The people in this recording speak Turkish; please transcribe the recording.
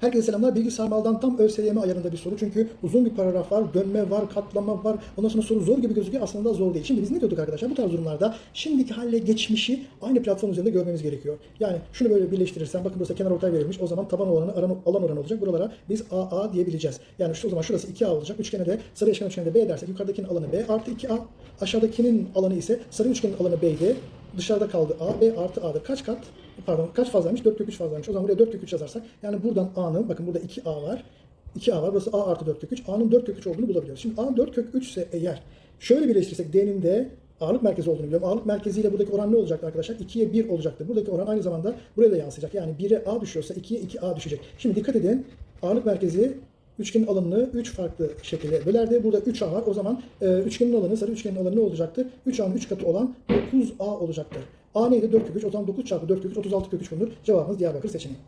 Herkese selamlar. Bilgi sarmaldan tam ÖSYM ayarında bir soru. Çünkü uzun bir paragraf var, dönme var, katlama var. Ondan sonra soru zor gibi gözüküyor. Aslında zor değil. Şimdi biz ne diyorduk arkadaşlar? Bu tarz durumlarda şimdiki halle geçmişi aynı platform üzerinde görmemiz gerekiyor. Yani şunu böyle birleştirirsen bakın burası kenar ortay verilmiş. O zaman taban oranı alan, alan oranı olacak. Buralara biz AA diyebileceğiz. Yani şu o zaman şurası 2A olacak. Üçgene de sarı eşkenar üçgene de B dersek yukarıdakinin alanı B artı 2A. Aşağıdakinin alanı ise sarı üçgenin alanı B'ydi. Dışarıda kaldı A, B artı A'dır. Kaç kat? Pardon kaç fazlaymış? 4 kök 3 fazlaymış. O zaman buraya 4 kök 3 yazarsak yani buradan A'nın bakın burada 2A var. 2A var. Burası A artı 4 kök 3. A'nın 4 kök 3 olduğunu bulabiliyoruz. Şimdi A 4 kök 3 ise eğer şöyle birleştirirsek D'nin de ağırlık merkezi olduğunu biliyorum. Ağırlık merkeziyle buradaki oran ne olacaktı arkadaşlar? 2'ye 1 olacaktı. Buradaki oran aynı zamanda buraya da yansıyacak. Yani 1'e A düşüyorsa 2'ye 2A düşecek. Şimdi dikkat edin. Ağırlık merkezi üçgenin alanını 3 farklı şekilde bölerdi. Burada 3A var. O zaman e, üçgenin alanı, sarı üçgenin alanı ne olacaktı? 3A'nın 3 katı olan 9A olacaktır. A neydi? 4 kök 3. O zaman 9 çarpı 4 kök 3, 36 kök 3 bulunur. Cevabımız Diyarbakır seçeneği.